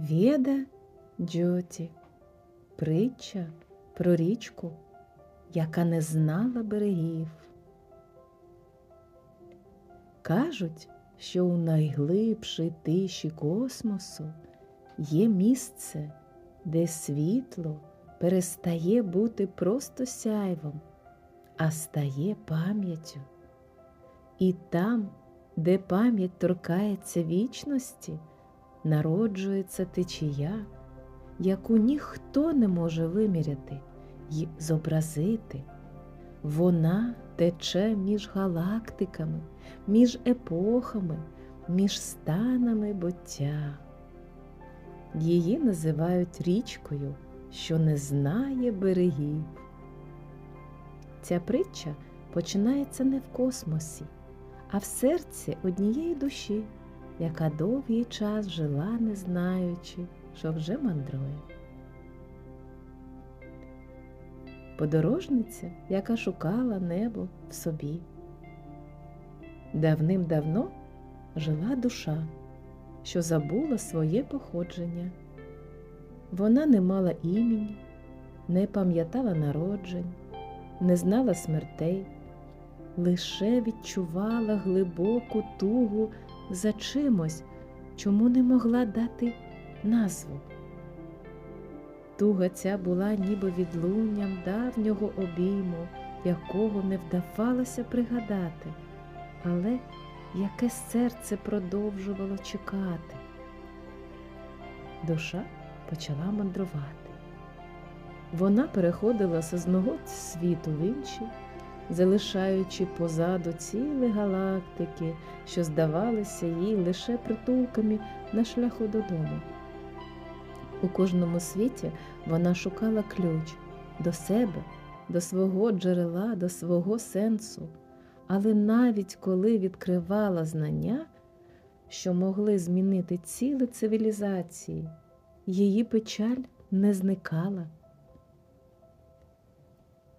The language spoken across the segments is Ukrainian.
Веда Джоті, притча про річку, яка не знала берегів. Кажуть, що у найглибшій тиші космосу є місце, де світло перестає бути просто сяйвом, а стає пам'яттю. І там, де пам'ять торкається вічності, народжується течія, яку ніхто не може виміряти й зобразити. Вона тече між галактиками, між епохами, між станами буття. Її називають річкою, що не знає берегів. Ця притча починається не в космосі, а в серці однієї душі, яка довгий час жила, не знаючи, що вже мандрує. Подорожниця, яка шукала небо в собі. Давним-давно жила душа, що забула своє походження. Вона не мала імені, не пам'ятала народжень, не знала смертей, лише відчувала глибоку тугу за чимось, чому не могла дати назву. Туга ця була ніби відлунням давнього обійму, якого не вдавалося пригадати, але яке серце продовжувало чекати. Душа почала мандрувати. Вона переходила з одного світу в інший, залишаючи позаду цілі галактики, що здавалися їй лише притулками на шляху додому. У кожному світі вона шукала ключ до себе, до свого джерела, до свого сенсу, але навіть коли відкривала знання, що могли змінити цілі цивілізації, її печаль не зникала.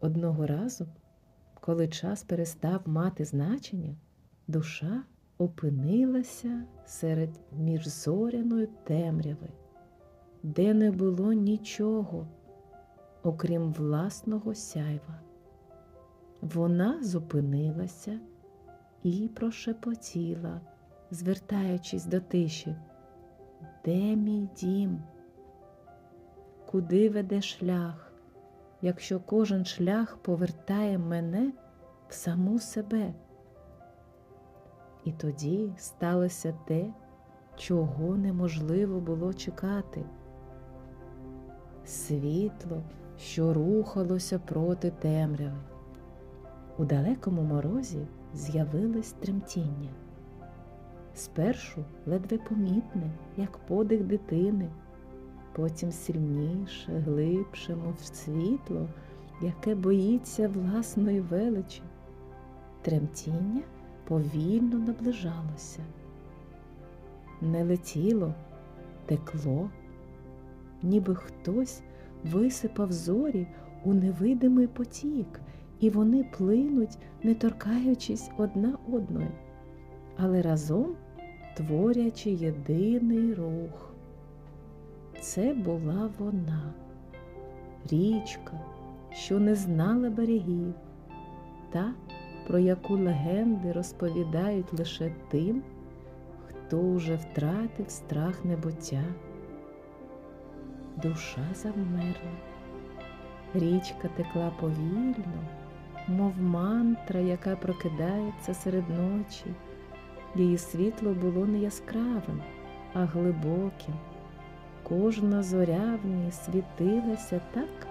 Одного разу, коли час перестав мати значення, душа опинилася серед міжзоряної темряви де не було нічого, окрім власного сяйва. Вона зупинилася і прошепотіла, звертаючись до тиші, де мій дім? Куди веде шлях, якщо кожен шлях повертає мене в саму себе? І тоді сталося те, чого неможливо було чекати світло, що рухалося проти темряви. У далекому морозі з'явилось тремтіння. Спершу ледве помітне, як подих дитини, потім сильніше, глибше, мов світло, яке боїться власної величі. Тремтіння повільно наближалося. Не летіло, текло ніби хтось висипав зорі у невидимий потік, і вони плинуть, не торкаючись одна одної, але разом творячи єдиний рух. Це була вона, річка, що не знала берегів, та, про яку легенди розповідають лише тим, хто уже втратив страх небуття душа завмерла. Річка текла повільно, мов мантра, яка прокидається серед ночі. Її світло було не яскравим, а глибоким. Кожна зоря в ній світилася так,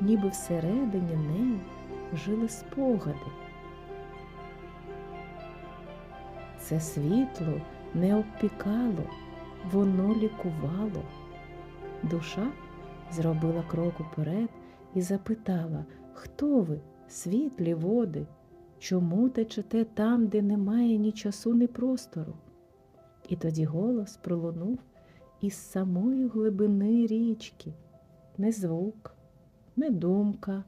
ніби всередині неї жили спогади. Це світло не обпікало, воно лікувало. Душа зробила крок уперед і запитала, хто ви, світлі води, чому течете там, де немає ні часу, ні простору? І тоді голос пролунув із самої глибини річки, не звук, не думка,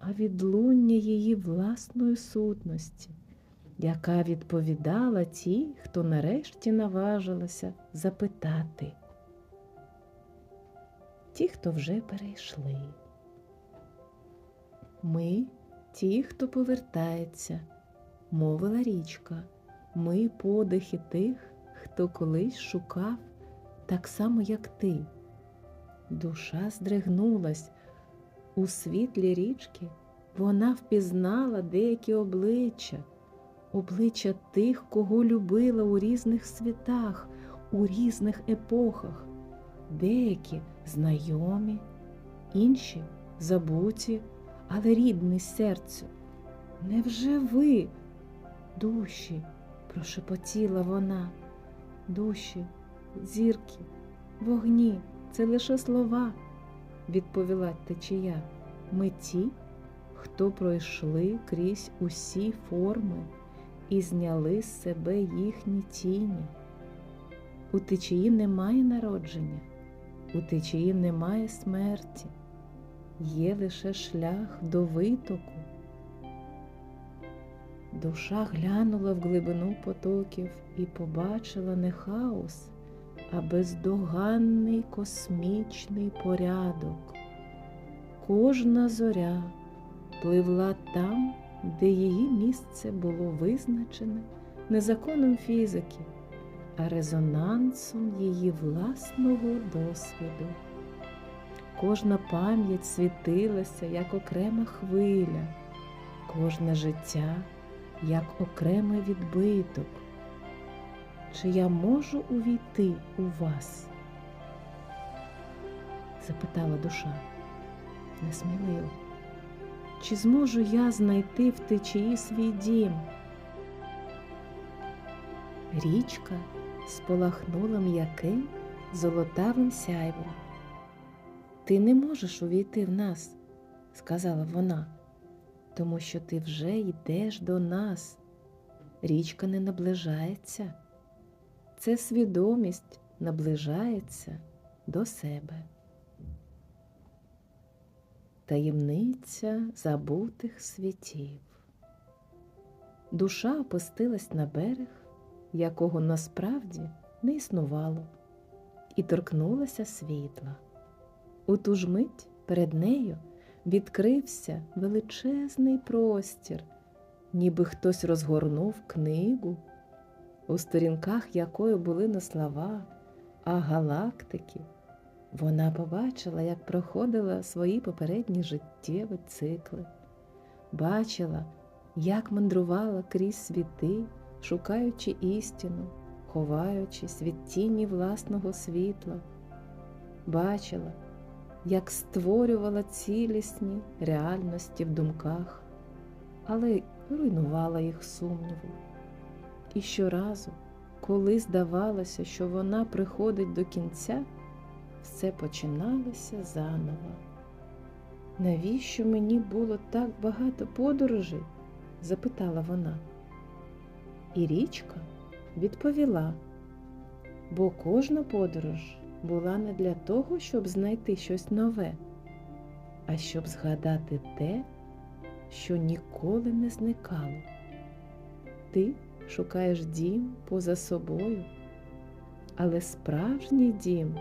а відлуння її власної сутності, яка відповідала тій, хто нарешті наважилася запитати. ті, хто вже перейшли. Ми ті, хто повертається, мовила річка. Ми подихи тих, хто колись шукав так само, як ти. Душа здригнулась у світлі річки. Вона впізнала деякі обличчя, обличчя тих, кого любила у різних світах, у різних епохах, деякі знайомі, інші забуті, але рідні серцю. Невже ви, душі? прошепотіла вона, душі, зірки, вогні, це лише слова, відповіла течія. Ми ті, хто пройшли крізь усі форми і зняли з себе їхні тіні. У течії немає народження, у течії немає смерті, є лише шлях до витоку. Душа глянула в глибину потоків і побачила не хаос, а бездоганний космічний порядок. Кожна зоря пливла там, де її місце було визначене не законом фізики, а резонансом її власного досвіду. Кожна пам'ять світилася як окрема хвиля, кожне життя як окремий відбиток. Чи я можу увійти у вас? запитала душа несміливо. Чи зможу я знайти в течії свій дім? Річка сполахнула м'яким золотавим сяйвом. Ти не можеш увійти в нас, сказала вона, тому що ти вже йдеш до нас. Річка не наближається. Це свідомість наближається до себе. Таємниця забутих світів. Душа опустилась на берег, якого насправді не існувало, і торкнулася світла. У ту ж мить перед нею відкрився величезний простір, ніби хтось розгорнув книгу, у сторінках якої були не слова, а галактики. Вона побачила, як проходила свої попередні життєві цикли, бачила, як мандрувала крізь світи, шукаючи істину, ховаючись від тіні власного світла, бачила, як створювала цілісні реальності в думках, але руйнувала їх сумніву. І щоразу, коли здавалося, що вона приходить до кінця, все починалося заново. Навіщо мені було так багато подорожей? запитала вона. І річка відповіла, бо кожна подорож була не для того, щоб знайти щось нове, а щоб згадати те, що ніколи не зникало. Ти шукаєш дім поза собою, але справжній дім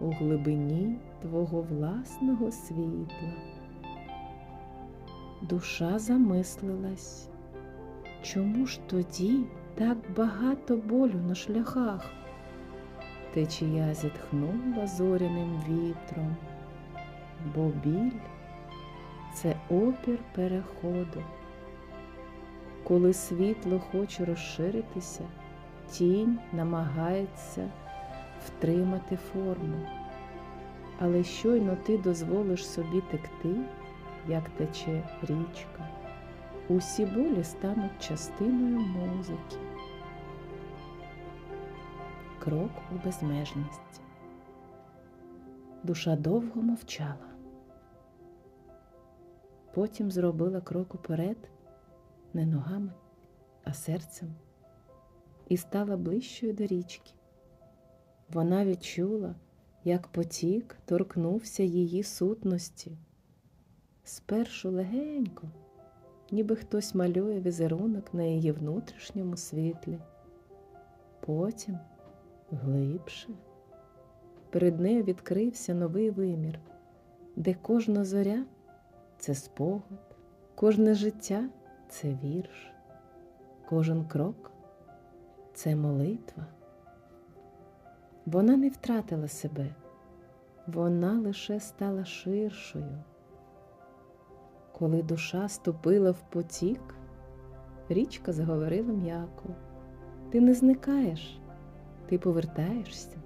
у глибині твого власного світла. Душа замислилась, чому ж тоді так багато болю на шляхах? Течія зітхнула зоряним вітром, бо біль це опір переходу. Коли світло хоче розширитися, тінь намагається втримати форму. Але щойно ти дозволиш собі текти, як тече річка, усі болі стануть частиною музики. Крок у безмежність. Душа довго мовчала. Потім зробила крок уперед, не ногами, а серцем, і стала ближчою до річки. Вона відчула, як потік торкнувся її сутності. Спершу легенько, ніби хтось малює візерунок на її внутрішньому світлі, потім глибше, перед нею відкрився новий вимір, де кожна зоря це спогад, кожне життя це вірш, кожен крок це молитва. Вона не втратила себе, вона лише стала ширшою. Коли душа ступила в потік, річка заговорила м'яко. Ти не зникаєш, ти повертаєшся.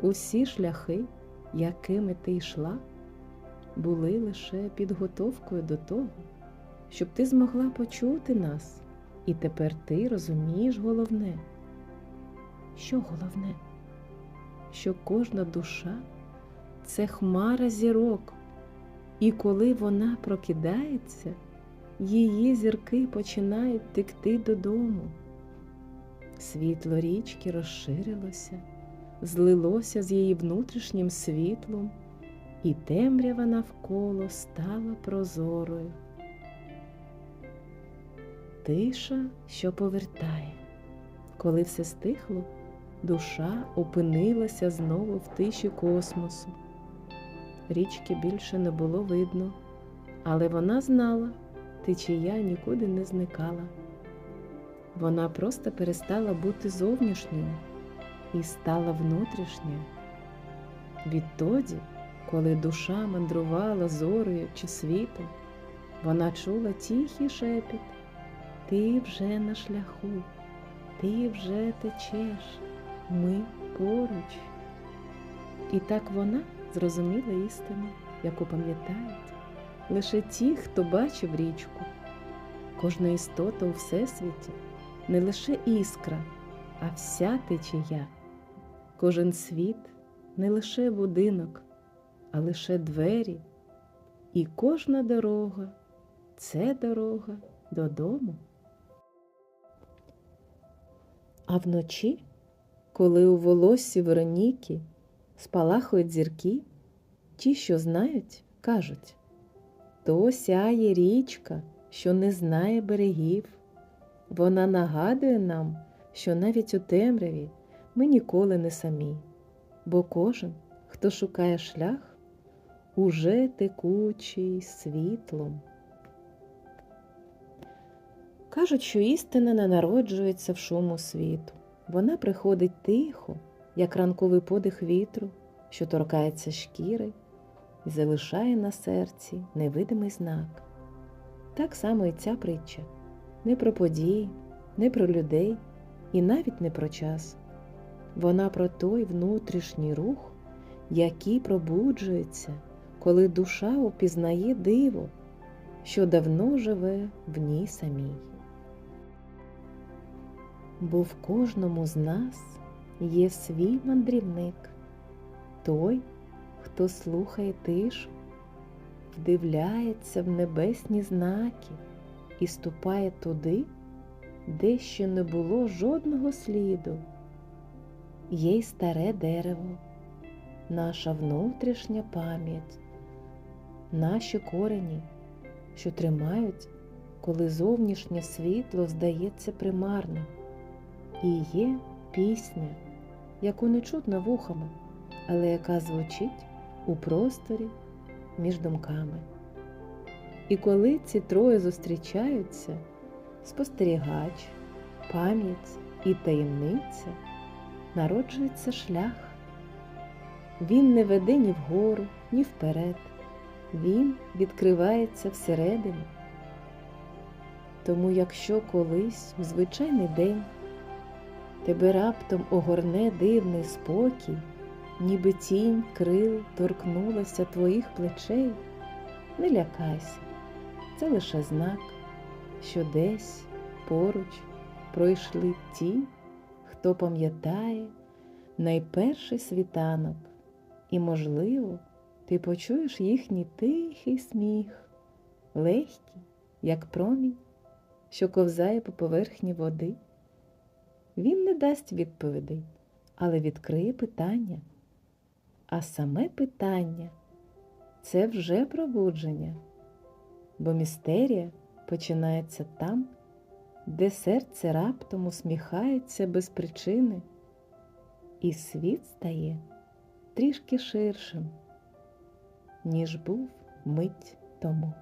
Усі шляхи, якими ти йшла, були лише підготовкою до того, щоб ти змогла почути нас, і тепер ти розумієш головне. Що головне? Що кожна душа це хмара зірок, і коли вона прокидається, її зірки починають текти додому. Світло річки розширилося, злилося з її внутрішнім світлом, і темрява навколо стала прозорою. Тиша, що повертає. Коли все стихло, душа опинилася знову в тиші космосу. Річки більше не було видно, але вона знала, течія нікуди не зникала. Вона просто перестала бути зовнішньою і стала внутрішньою. Відтоді, коли душа мандрувала зорею чи світом, вона чула тихий шепіт Ти вже на шляху, ти вже течеш, ми поруч. І так вона зрозуміла істину, яку пам'ятають лише ті, хто бачив річку. Кожна істота у всесвіті не лише іскра, а вся течія. Кожен світ не лише будинок, а лише двері, і кожна дорога це дорога додому. А вночі, коли у волоссі Вероніки спалахують зірки, ті, що знають, кажуть то сяє річка, що не знає берегів. Вона нагадує нам, що навіть у темряві ми ніколи не самі, бо кожен, хто шукає шлях, уже текучий світлом. Кажуть, що істина не народжується в шуму світу. Вона приходить тихо, як ранковий подих вітру, що торкається шкіри і залишає на серці невидимий знак. Так само і ця притча не про події, не про людей і навіть не про час. Вона про той внутрішній рух, який пробуджується, коли душа опізнає диво, що давно живе в ній самій. Бо в кожному з нас є свій мандрівник, той, хто слухає тишу, вдивляється в небесні знаки і ступає туди, де ще не було жодного сліду. Є й старе дерево, наша внутрішня пам'ять, наші корені, що тримають, коли зовнішнє світло здається примарним, і є пісня, яку не чутно вухами, але яка звучить у просторі між думками. І коли ці троє зустрічаються, спостерігач, пам'ять і таємниця, народжується шлях. Він не веде ні вгору, ні вперед, він відкривається всередині. Тому, якщо колись у звичайний день тебе раптом огорне дивний спокій, ніби тінь крил торкнулася твоїх плечей, не лякайся, це лише знак, що десь поруч пройшли ті, хто пам'ятає найперший світанок, і, можливо, ти почуєш їхній тихий сміх, легкий, як промінь, що ковзає по поверхні води. Він не дасть відповідей, але відкриє питання. А саме питання це вже пробудження, бо містерія починається там, де серце раптом усміхається без причини, і світ стає трішки ширшим, ніж був мить тому.